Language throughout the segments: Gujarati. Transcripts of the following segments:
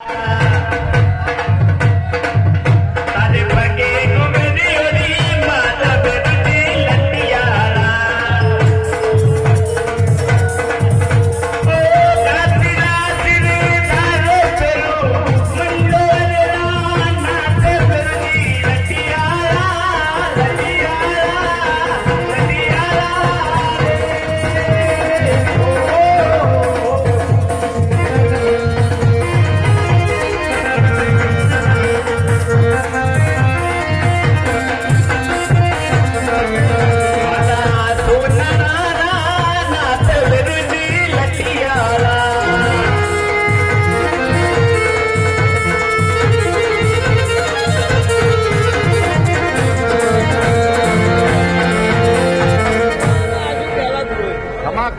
Yeah.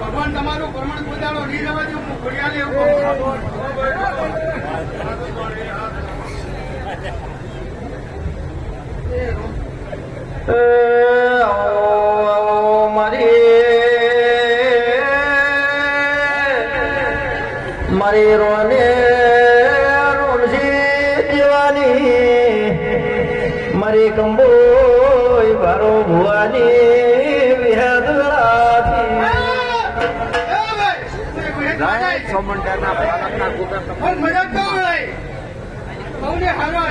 ભગવાન તમારું ભ્રમણ પોતાનો લઈ જવા દો હું ઘડિયાળ એવું મારી મારી રોને ટુંબોય મારો ભુવાજી વિહદરાજી સોમંડાના બાળકના ગુગા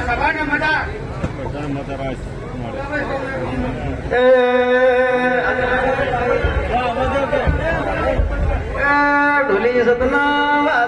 સભાના મજા. ઢોલી સતના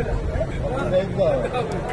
Eyvallah.